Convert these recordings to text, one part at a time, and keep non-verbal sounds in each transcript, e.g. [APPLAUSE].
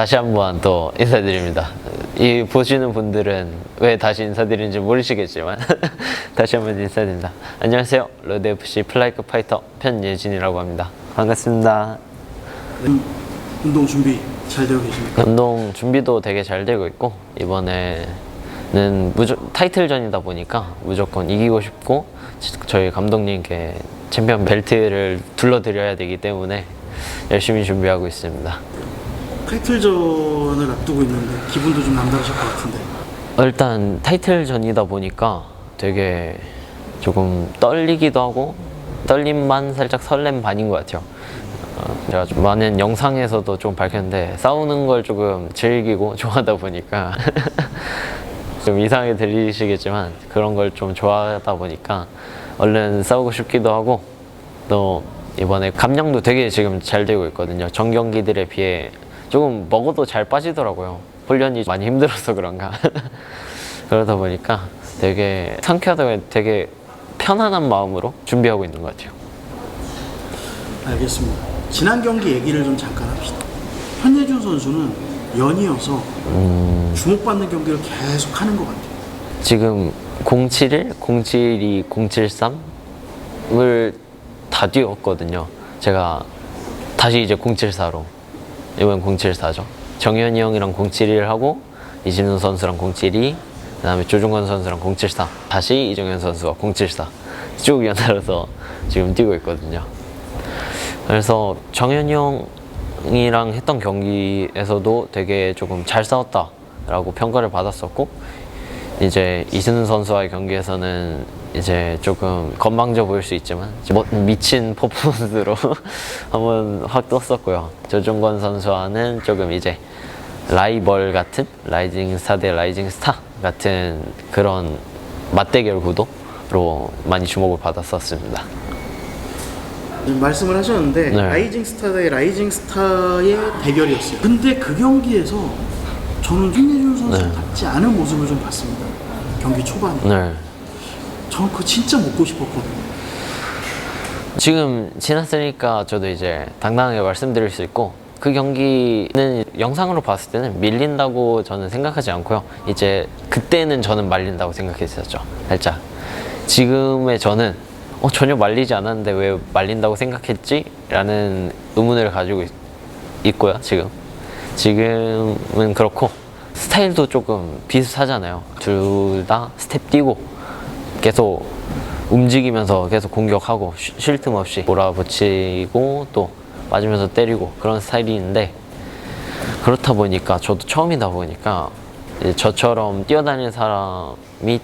다시 한번 또 인사드립니다. 이 보시는 분들은 왜 다시 인사드리는지 모르시겠지만 [LAUGHS] 다시 한번 인사드립니다. 안녕하세요. 로드 FC 플라이크 파이터 편예진이라고 합니다. 반갑습니다. 음, 운동 준비 잘 되고 계십니까? 운동 준비도 되게 잘 되고 있고 이번에는 무조, 타이틀전이다 보니까 무조건 이기고 싶고 저희 감독님께 챔피언 벨트를 둘러드려야 되기 때문에 열심히 준비하고 있습니다. 타이틀전을 앞두고 있는데 기분도 좀 남다르실 것 같은데 일단 타이틀전이다 보니까 되게 조금 떨리기도 하고 떨림만 살짝 설렘 반인 것 같아요. 어, 제가 좀 많은 영상에서도 좀 밝혔는데 싸우는 걸 조금 즐기고 [LAUGHS] 좋아하다 보니까 [LAUGHS] 좀 이상하게 들리시겠지만 그런 걸 좀 좋아하다 보니까 얼른 싸우고 싶기도 하고 또 이번에 감량도 되게 지금 잘 되고 있거든요. 정경기들에 비해 조금 먹어도 잘 빠지더라고요. 훈련이 많이 힘들어서 그런가. [LAUGHS] 그러다 보니까 되게 상쾌하다고 되게 편안한 마음으로 준비하고 있는 것 같아요. 알겠습니다 지난 경기 얘기를 좀 잠깐 합시다 현예준 선수는 연이어서 주목받는 경기를 계속 하는 것 같아요 지금 071, 072, 073을 다 뛰었거든요. 제가 다시 이제 074로 이번 074죠. 정현이 형이랑 071 하고 이진우 선수랑 072, 그다음에 조중건 선수랑 074, 다시 이정현 선수와 074 쭉 연달아서 지금 뛰고 있거든요. 그래서 정현이 형이랑 했던 경기에서도 되게 조금 잘 싸웠다라고 평가를 받았었고 이제 이승훈 선수와의 경기에서는 이제 조금 건방져 보일 수 있지만 뭐 미친 퍼포먼스로 [LAUGHS] 한번 확 떴었고요. 조종건 선수와는 조금 이제 라이벌 같은 라이징 스타 대 라이징 스타 같은 그런 맞대결 구도로 많이 주목을 받았었습니다. 말씀을 하셨는데 네. 라이징 스타 대 라이징 스타의 대결이었어요 근데 그 경기에서 저는 현예준 선수답지 않은 모습을 좀 봤습니다 경기 초반에 네. 저는 그거 진짜 먹고 싶었거든요 지금 지났으니까 저도 이제 당당하게 말씀드릴 수 있고 그 경기는 영상으로 봤을 때는 밀린다고 저는 생각하지 않고요. 이제 그때는 저는 말린다고 생각했었죠. 살짝. 지금의 저는 어, 전혀 말리지 않았는데 왜 말린다고 생각했지? 라는 의문을 가지고 있, 있고요, 지금. 지금은 그렇고 스타일도 조금 비슷하잖아요. 둘 다 스텝 뛰고 계속 움직이면서 계속 공격하고 쉴 틈 없이 몰아붙이고 또 맞으면서 때리고 그런 스타일인데 그렇다 보니까 저도 처음이다 보니까 저처럼 뛰어다니는 사람이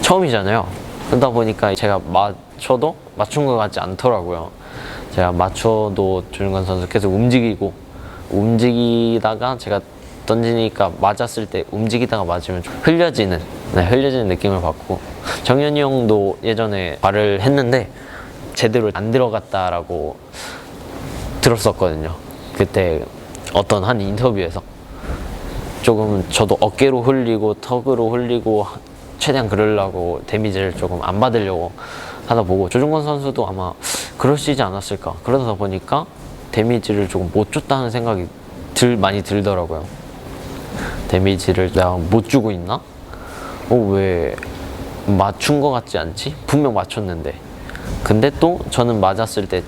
처음이잖아요. 그러다 보니까 제가 맞춰도 맞춘 것 같지 않더라고요. 제가 맞춰도 조윤관 선수 계속 움직이고 움직이다가 제가 던지니까 맞았을 때 움직이다가 맞으면 좀 흘려지는 네, 흘려지는 느낌을 받고 정현이 형도 예전에 말을 했는데 제대로 안 들어갔다라고 들었었거든요. 그때 어떤 한 인터뷰에서 조금 저도 어깨로 흘리고 턱으로 흘리고 최대한 그러려고 데미지를 조금 안 받으려고 하다 보고 조중건 선수도 아마 그러시지 않았을까 그러다 보니까 데미지를 조금 못 줬다는 생각이 들 많이 들더라고요. 데미지를 내가 못 주고 있나? 어, 왜 맞춘 것 같지 않지? 분명 맞췄는데. 근데 또 저는 맞았을 때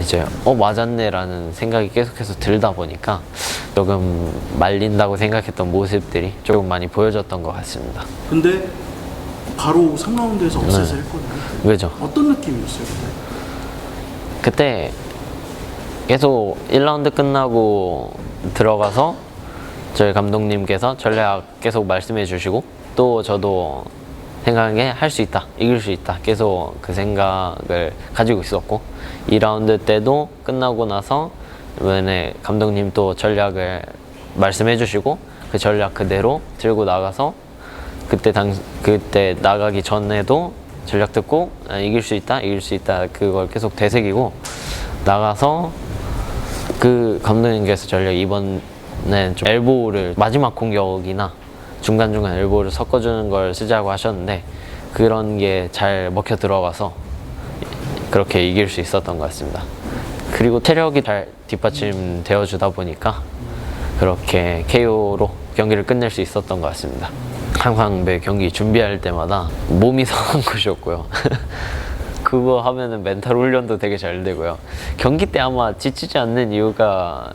이제 어 맞았네라는 생각이 계속해서 들다 보니까 조금 말린다고 생각했던 모습들이 조금 많이 보여졌던 것 같습니다. 근데 바로 3라운드에서 없애서 네. 했거든요 왜죠? 어떤 느낌이었어요 그때? 그때 계속 1라운드 끝나고 들어가서 저희 감독님께서 전략 계속 말씀해 주시고 또 저도 생각에 할 수 있다, 이길 수 있다. 계속 그 생각을 가지고 있었고 2라운드 때도 끝나고 나서 이번에 감독님 또 전략을 말씀해 주시고 그 전략 그대로 들고 나가서 그때 당 그때 나가기 전에도 전략 듣고 아, 이길 수 있다, 이길 수 있다 그걸 계속 되새기고 나가서 그 감독님께서 전략 이번엔 좀 엘보를 마지막 공격이나 중간중간 엘보를 섞어주는 걸 쓰자고 하셨는데 그런 게 잘 먹혀 들어가서 그렇게 이길 수 있었던 것 같습니다. 그리고 체력이 잘 뒷받침 되어 주다 보니까 그렇게 KO로 경기를 끝낼 수 있었던 것 같습니다. 항상 매 경기 준비할 때마다 몸이 [LAUGHS] 상한 것이었고요. [LAUGHS] 그거 하면은 멘탈 훈련도 되게 잘 되고요. 경기 때 아마 지치지 않는 이유가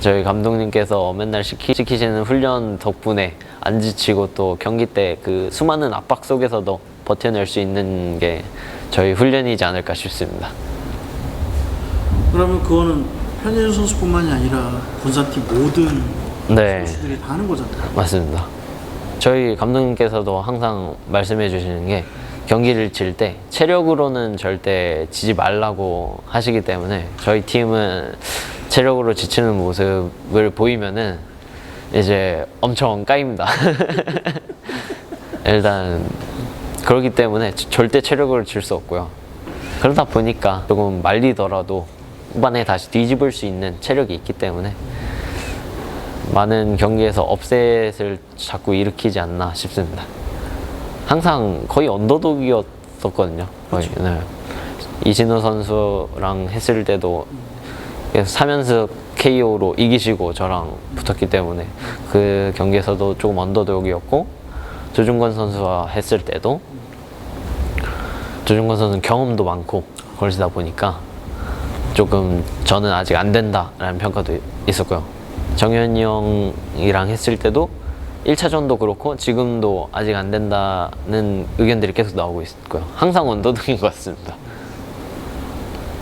저희 감독님께서 맨날 시키, 시키시는 훈련 덕분에 안 지치고 또 경기 때 그 수많은 압박 속에서도 버텨낼 수 있는 게 저희 훈련이지 않을까 싶습니다. 그러면 그거는 현예준 선수뿐만이 아니라 군사팀 모든 네. 선수들이 다 하는 거잖아요. 맞습니다. 저희 감독님께서도 항상 말씀해 주시는 게 경기를 칠때 체력으로는 절대 지지 말라고 하시기 때문에 저희 팀은 체력으로 지치는 모습을 보이면은 이제 엄청 까입니다. [LAUGHS] 일단 그렇기 때문에 저- 절대 체력을 질 수 없고요. 그러다 보니까 조금 말리더라도 후반에 다시 뒤집을 수 있는 체력이 있기 때문에 많은 경기에서 업셋을 자꾸 일으키지 않나 싶습니다. 항상 거의 언더독이었었거든요. 거의. 네. 이진우 선수랑 했을 때도 3연승 KO로 이기시고 저랑 붙었기 때문에 그 경기에서도 조금 언더독이었고 조중건 선수와 했을 때도 조중건 선수는 경험도 많고 그러시다 보니까 조금 저는 아직 안 된다라는 평가도 있었고요. 정현이 형이랑 했을 때도 1차전도 그렇고 지금도 아직 안 된다는 의견들이 계속 나오고 있고요. 항상 원더등인 것 같습니다.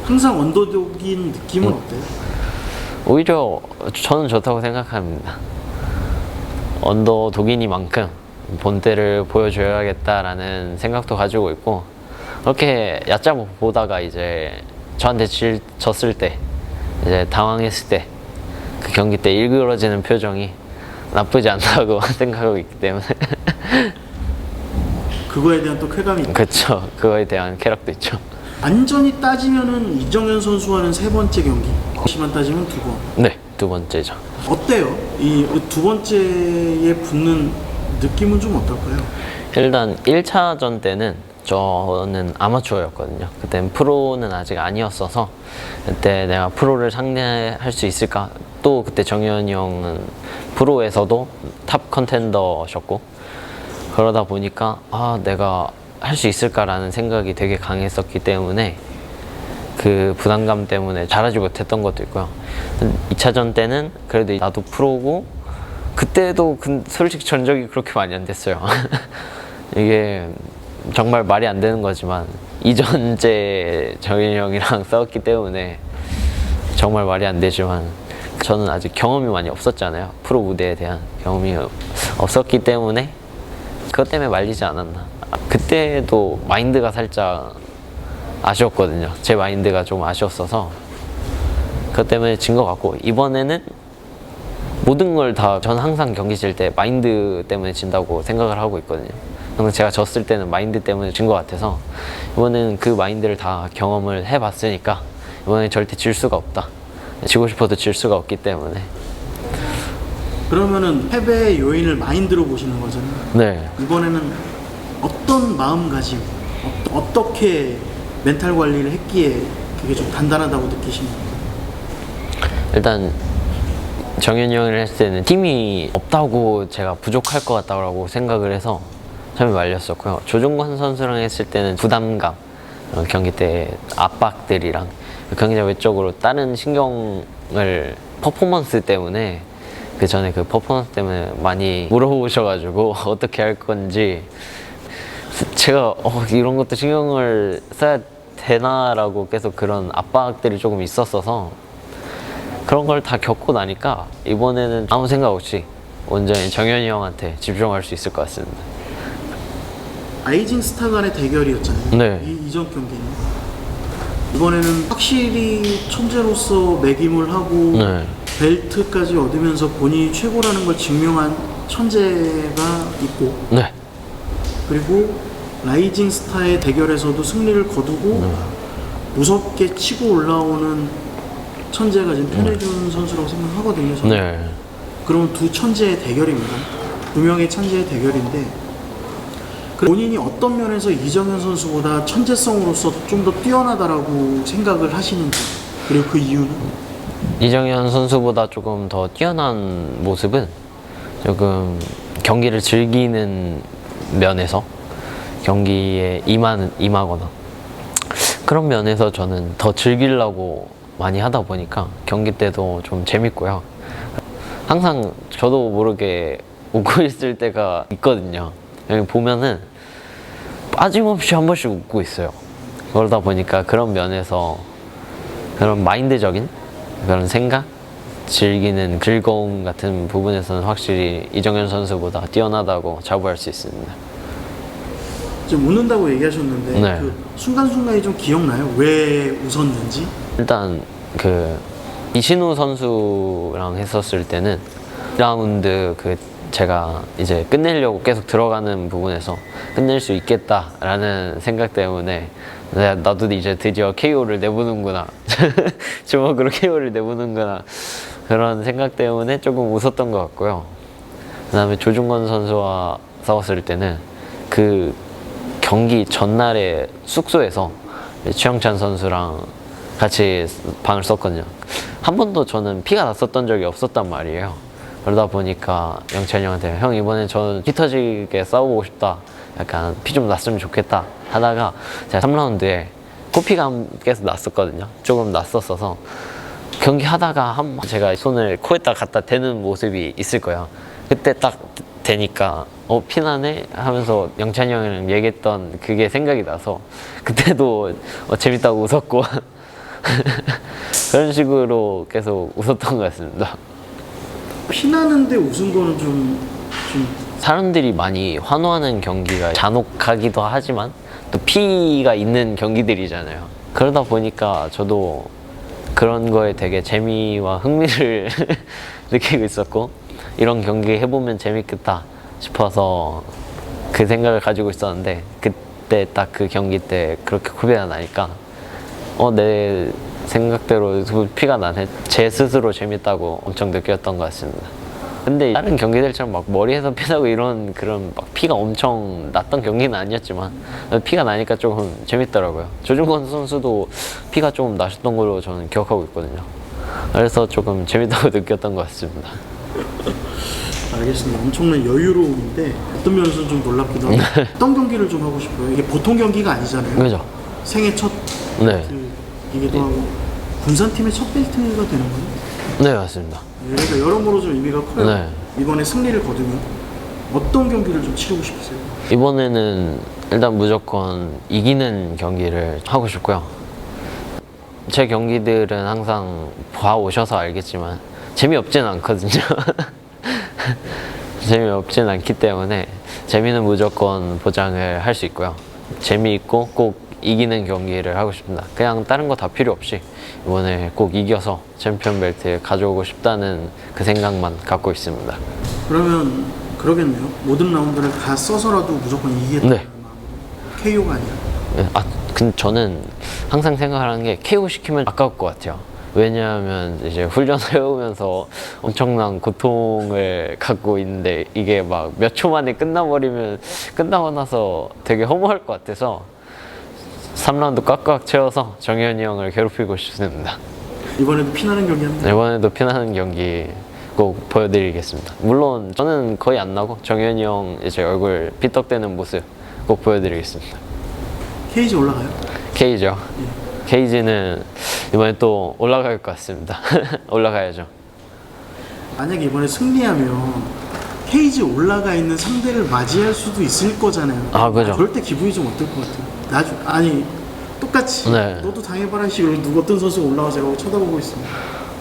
항상 언더독인 느낌은 음. 어때요? 오히려 저는 좋다고 생각합니다. 언더독이니만큼 본때를 보여줘야겠다라는 생각도 가지고 있고 그렇게 얕잡아 보다가 이제 저한테 질, 졌을 때 이제 당황했을 때 그 경기 때 일그러지는 표정이 나쁘지 않다고 [LAUGHS] 생각하고 있기 때문에 [LAUGHS] 그거에 대한 또 쾌감이. 그쵸 그거에 대한 쾌락도 있죠 완전히 따지면은 이정현 선수와는 세 번째 경기, 시만 따지면 두 번. 네 두 번째죠 어때요? 이 두 번째에 붙는 느낌은 좀 어떨까요? 일단 1차전 때는 저는 아마추어였거든요. 그땐 프로는 아직 아니었어서 그때 내가 프로를 상대할 수 있을까? 또 그때 정현이 형은 프로에서도 탑 컨텐더셨고 그러다 보니까 아 내가 할 수 있을까라는 생각이 되게 강했었기 때문에 그 부담감 때문에 잘하지 못했던 것도 있고요. 2차전 때는 그래도 나도 프로고 그때도 근- 솔직히 전적이 그렇게 많이 안 됐어요. [LAUGHS] 이게 정말 말이 안 되는 거지만 이전제 정현이 형이랑 [LAUGHS] 싸웠기 때문에 정말 말이 안 되지만 저는 아직 경험이 많이 없었잖아요. 프로 무대에 대한 경험이 없었기 때문에 그것 때문에 말리지 않았나. 그때도 마인드가 살짝 아쉬웠거든요. 제 마인드가 좀 아쉬웠어서 그것 때문에 진 것 같고 이번에는 모든 걸 다 저는 항상 경기 질 때 마인드 때문에 진다고 생각을 하고 있거든요. 항상 제가 졌을 때는 마인드 때문에 진 것 같아서 이번에는 그 마인드를 다 경험을 해봤으니까 이번에 절대 질 수가 없다. 지고 싶어도 질 수가 없기 때문에 그러면은 패배의 요인을 마인드로 보시는 거잖아요. 네 이번에는 어떤 마음가짐, 어, 어떻게 멘탈 관리를 했기에 그게 좀 단단하다고 느끼십니까? 일단 정현이 형을 했을 때는 팀이 없다고 제가 부족할 것 같다고 생각을 해서 처음에 말렸었고요. 조종권 선수랑 했을 때는 부담감, 어, 경기 때 압박들이랑 경기장 외적으로 다른 신경을 퍼포먼스 때문에 그 전에 그 퍼포먼스 때문에 많이 물어보셔가지고 [LAUGHS] 어떻게 할 건지 제가 어, 이런 것도 신경을 써야 되나라고 계속 그런 압박들이 조금 있었어서 그런 걸 다 겪고 나니까 이번에는 아무 생각 없이 온전히 정현이 형한테 집중할 수 있을 것 같습니다. 아이징 스타 간의 대결이었잖아요. 네. 이, 이전 경기는 이번에는 확실히 천재로서 매김을 하고 네. 벨트까지 얻으면서 본인이 최고라는 걸 증명한 천재가 있고 네. 그리고 라이징 스타의 대결에서도 승리를 거두고 무섭게 치고 올라오는 천재가 지금 편해준 선수라고 생각하거든요. 저는. 네. 그럼 두 천재의 대결입니다. 두 명의 천재의 대결인데 그 본인이 어떤 면에서 이정현 선수보다 천재성으로서 좀 더 뛰어나다라고 생각을 하시는지 그리고 그 이유는 이정현 선수보다 조금 더 뛰어난 모습은 조금 경기를 즐기는 면에서 경기에 임하는, 임하거나 그런 면에서 저는 더 즐기려고 많이 하다 보니까 경기 때도 좀 재밌고요. 항상 저도 모르게 [LAUGHS] 웃고 있을 때가 있거든요. 여기 보면은 빠짐없이 한 번씩 웃고 있어요. 그러다 보니까 그런 면에서 그런 마인드적인 그런 생각, 즐기는 즐거움 같은 부분에서는 확실히 이정현 선수보다 뛰어나다고 자부할 수 있습니다. 지금 웃는다고 얘기하셨는데 네. 그 순간순간이 좀 기억나요? 왜 웃었는지? 일단 그 이신우 선수랑 했었을 때는 1라운드 그 제가 이제 끝내려고 계속 들어가는 부분에서 끝낼 수 있겠다라는 생각 때문에 나- 나도 이제 드디어 KO를 내보는구나 [LAUGHS] 주먹으로 KO를 내보는구나 그런 생각 때문에 조금 웃었던 것 같고요 그 다음에 조중건 선수와 싸웠을 때는 그 경기 전날에 숙소에서 최영찬 선수랑 같이 방을 썼거든요. 한 번도 저는 피가 났었던 적이 없었단 말이에요. 그러다 보니까 영찬이 형한테 형 이번엔 저는 피 터지게 싸우고 싶다. 약간 피 좀 났으면 좋겠다 하다가 제가 3라운드에 코피가 계속 났었거든요. 조금 났었어서 경기 하다가 한번 제가 손을 코에다 갖다 대는 모습이 있을 거예요. 그때 딱 대니까 어 피나네 하면서 영찬이 형이랑 얘기했던 그게 생각이 나서 그때도 어, 재밌다고 웃었고 [LAUGHS] 그런 식으로 계속 웃었던 것 같습니다. 피나는데 웃은 거는 좀, 좀 사람들이 많이 환호하는 경기가 잔혹하기도 하지만 또 피가 있는 경기들이잖아요. 그러다 보니까 저도 그런 거에 되게 재미와 흥미를 [LAUGHS] 느끼고 있었고 이런 경기 해보면 재밌겠다 싶어서 그 생각을 가지고 있었는데 그때 딱 그 경기 때 그렇게 코비가 나니까 어 내 생각대로 그 피가 나네 제 스스로 재밌다고 엄청 느꼈던 것 같습니다. 근데 다른 경기들처럼 막 머리에서 [LAUGHS] 피나고 이런 그런 막 피가 엄청 났던 경기는 아니었지만 피가 나니까 조금 재밌더라고요. 조준권 선수도 피가 조금 나셨던 걸로 저는 기억하고 있거든요. 그래서 조금 재밌다고 [LAUGHS] 느꼈던 것 같습니다. 알겠습니다. 엄청난 여유로움인데 어떤 면에서는 좀 놀랍기도 하고 [LAUGHS] 어떤 경기를 좀 하고 싶어요? 이게 보통 경기가 아니잖아요. 그죠? 생애 첫 네, 벨트이기도 하고 군산 팀의 첫 벨트가 되는 거예요. 네 맞습니다. 그러니까 여러모로 좀 의미가 커요. 네. 이번에 승리를 거두면 어떤 경기를 좀 치르고 싶으세요? 이번에는 일단 무조건 이기는 경기를 하고 싶고요. 제 경기들은 항상 봐오셔서 알겠지만 재미없진 않거든요. [LAUGHS] [LAUGHS] 재미없진 않기 때문에 재미는 무조건 보장을 할 수 있고요. 재미있고 꼭 이기는 경기를 하고 싶습니다. 그냥 다른 거 다 필요 없이 이번에 꼭 이겨서 챔피언 벨트 가져오고 싶다는 그 생각만 갖고 있습니다. 그러면 그러겠네요. 모든 라운드를 다 써서라도 무조건 이기겠다는 네. KO가 아니라 예, 아, 근데 저는 항상 생각하는 게 KO 시키면 아까울 것 같아요. 왜냐하면 이제 훈련을 [LAUGHS] 해오면서 엄청난 고통을 갖고 있는데 이게 막 몇 초 만에 끝나버리면 끝나고 나서 되게 허무할 것 같아서 3라운드 꽉꽉 채워서 정현이 형을 괴롭히고 싶습니다. 이번에도 피나는 경기 합니다. 이번에도 피나는 경기 꼭 보여드리겠습니다. 물론 저는 거의 안 나고 정현이 형 이제 얼굴 삐떡대는 모습 꼭 보여드리겠습니다. 케이지 올라가요? 케이죠. 케이지는 이번에 또 올라갈 것 같습니다. [LAUGHS] 올라가야죠. 만약에 이번에 승리하면 케이지 올라가 있는 상대를 맞이할 수도 있을 거잖아요. 아, 그죠. 그럴 때 기분이 좀 어떨 것 같아요? 나중 아니 똑같이 네. 너도 당해봐라 식으로 누구 어떤 선수 올라와서 이러고 쳐다보고 있습니다.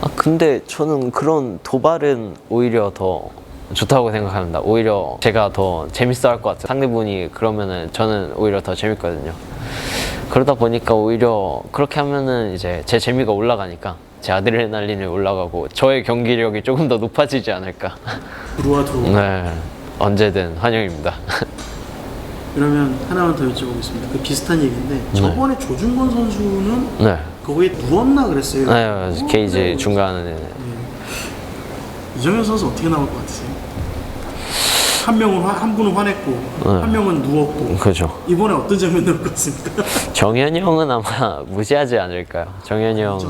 아, 근데 저는 그런 도발은 오히려 더 좋다고 생각합니다. 오히려 제가 더 재밌어 할 것 같아요. 상대분이 그러면은 저는 오히려 더 재밌거든요. 그러다 보니까 오히려 그렇게 하면은 이제 제 재미가 올라가니까 제 아드레날린이 올라가고 저의 경기력이 조금 더 높아지지 않을까. 들어와 들어와. 네. 언제든 환영입니다. 그러면 하나만 더 여쭤보겠습니다. 그 비슷한 얘기인데 저번에 조준권 선수는 네. 거기에 누웠나 그랬어요. 네, 케이지 중간에 이정현 선수 어떻게 나올 것 같으세요? 한 명은 화, 한 분은 화냈고 네. 한 명은 누웠고 그죠. 이번에 어떤 장면 나올 것 같습니까? 정현이 형은 아마 무시하지 않을까요? 정현이 형은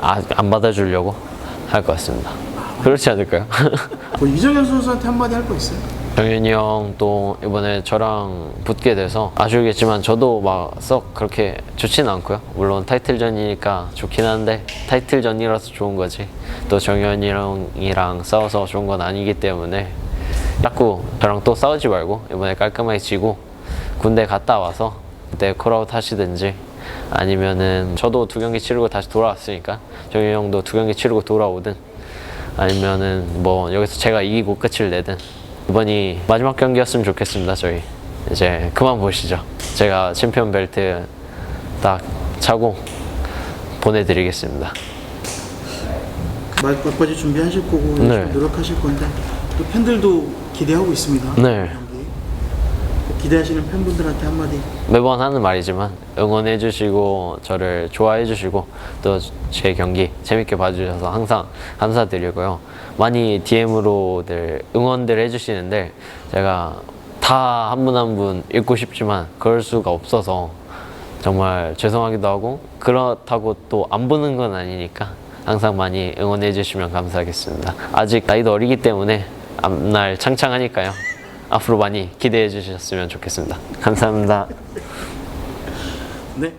아, 안 받아주려고 할 것 같습니다. 그렇지 않을까요? [LAUGHS] 뭐 이정현 선수한테 한마디 할 거 있어요? 정현이 형도 이번에 저랑 붙게 돼서 아시겠지만 저도 막 썩 그렇게 좋지는 않고요. 물론 타이틀전이니까 좋긴 한데 타이틀전이라서 좋은 거지. 또 정현이 형이랑 싸워서 좋은 건 아니기 때문에 자꾸 저랑 또 싸우지 말고 이번에 깔끔하게 지고 군대 갔다 와서 그때 콜아웃 하시든지 아니면은 저도 두 경기 치르고 다시 돌아왔으니까 정현이 형도 두 경기 치르고 돌아오든 아니면은 뭐 여기서 제가 이기고 끝을 내든 이번이 마지막 경기였으면 좋겠습니다 저희. 이제 그만 보시죠. 제가 챔피언 벨트 딱 차고 보내드리겠습니다. 막- 막바지 준비하실 거고 네. 노력하실 건데 또 팬들도 기대하고 있습니다. 네. 기대하시는 팬분들한테 한마디. 매번 하는 말이지만 응원해 주시고 저를 좋아해 주시고 또 제 경기 재밌게 봐주셔서 항상 감사드리고요 많이 DM으로들 응원들 해주시는데 제가 다 한 분 한 분 읽고 싶지만 그럴 수가 없어서 정말 죄송하기도 하고 그렇다고 또 안 보는 건 아니니까 항상 많이 응원해 주시면 감사하겠습니다 아직 나이도 어리기 때문에 앞날 창창하니까요. 앞으로 많이 기대해 주셨으면 좋겠습니다. 감사합니다. 네.